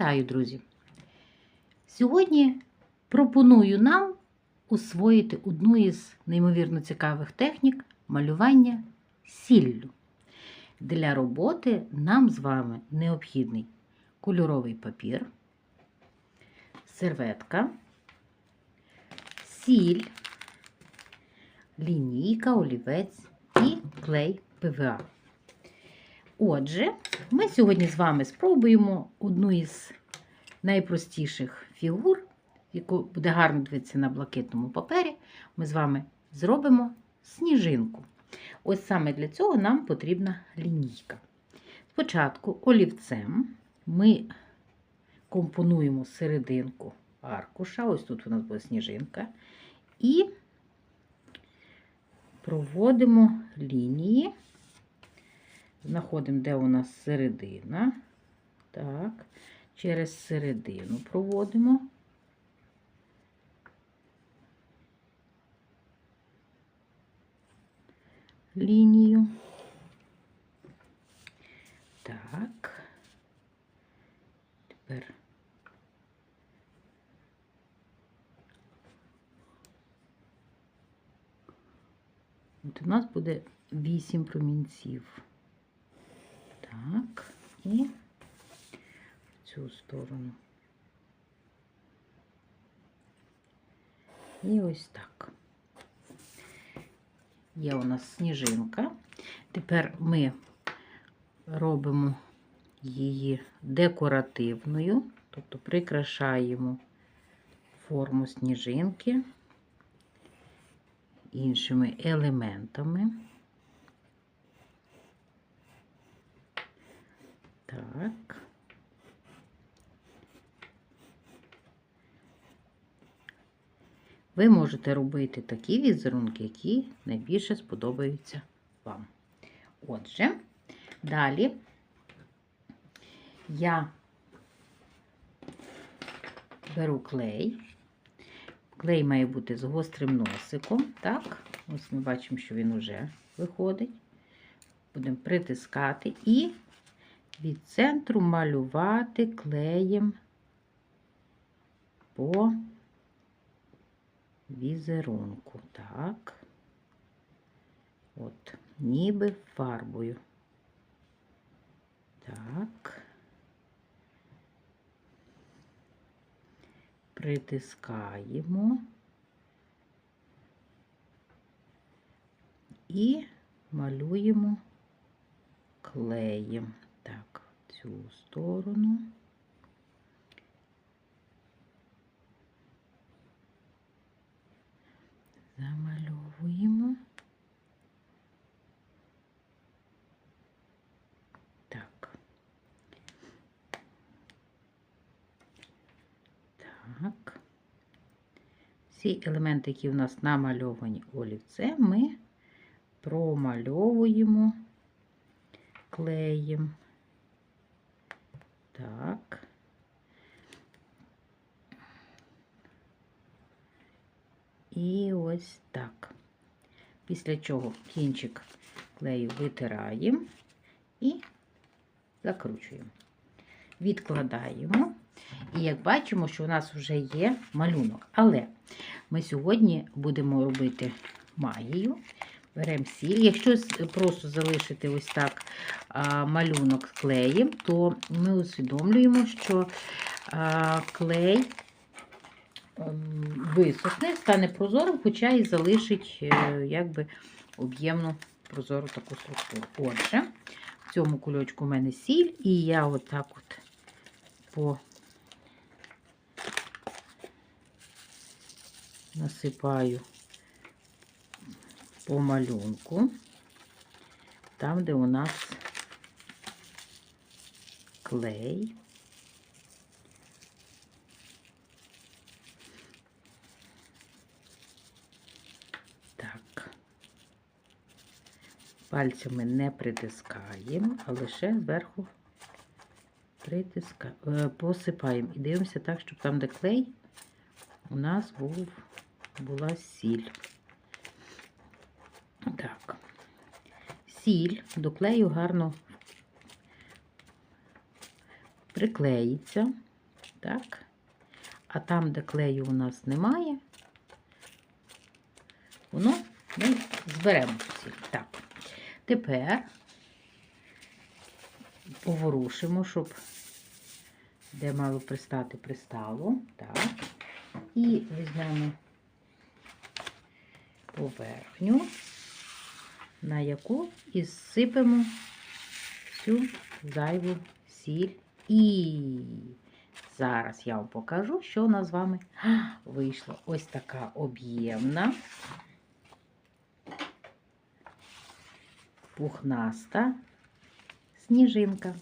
Вітаю, друзі! Сьогодні пропоную нам освоїти одну із неймовірно цікавих технік малювання сіллю. Для роботи нам з вами необхідний кольоровий папір, серветка, сіль, лінійка, олівець і клей ПВА. Отже, ми сьогодні з вами спробуємо одну із найпростіших фігур, яку буде гарно дивитися на блакитному папері. Ми з вами зробимо сніжинку. Ось саме для цього нам потрібна лінійка. Спочатку олівцем ми компонуємо серединку аркуша, ось тут у нас буде сніжинка, і проводимо лінії. Знаходимо, де у нас середина. Так, через середину проводимо. Лінію. Так. Тепер От у нас буде 8 промінців. Так, і в цю сторону. І ось так. Є у нас сніжинка. Тепер ми робимо її декоративною, тобто прикрашаємо форму сніжинки іншими елементами. Так. Ви можете робити такі візерунки, які найбільше сподобаються вам. Отже, далі я беру клей. Клей має бути з гострим носиком. Так, ось ми бачимо, що він вже виходить. Будемо притискати і від центру малювати клеєм по візерунку. Так, от, ніби фарбою. Так. Притискаємо і малюємо клеєм. Так, цю сторону. Замальовуємо. Так. Так. Всі елементи, які у нас намальовані олівцем, ми промальовуємо клеєм. Так. І ось так. Після чого кінчик клею витираємо і закручуємо. Відкладаємо. І як бачимо, що у нас вже є малюнок. Але ми сьогодні будемо робити магію. Беремо сіль. Якщо просто залишити ось так малюнок з клеєм, то ми усвідомлюємо, що клей ем, висохне, стане прозорим, хоча і залишить е, якби об'ємну прозору таку структуру. Отже, в цьому кульочку у мене сіль, і я отак от по насипаю по малюнку, там, де у нас клей. Так, пальцями не притискаємо, а лише зверху притискаємо, посипаємо і дивимося так, щоб там, де клей, у нас був, була сіль. Так, сіль до клею гарно приклеїться, Так. А там, де клею у нас немає, воно ми зберемо всі. Так. Тепер поворушимо, щоб де мало пристати, пристало. Так. І візьмемо поверхню, на яку і зсипемо всю зайву сіль. І зараз я вам покажу, що у нас з вами вийшло. Ось така об'ємна, пухнаста сніжинка.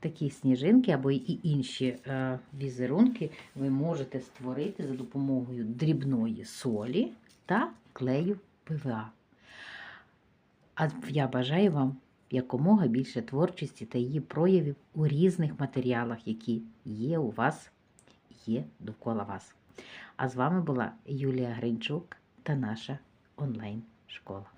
Такі сніжинки або і інші е, візерунки ви можете створити за допомогою дрібної солі та клею ПВА. А я бажаю вам якомога більше творчості та її проявів у різних матеріалах, які є у вас, є довкола вас. А з вами була Юлія Гринчук та наша онлайн-школа.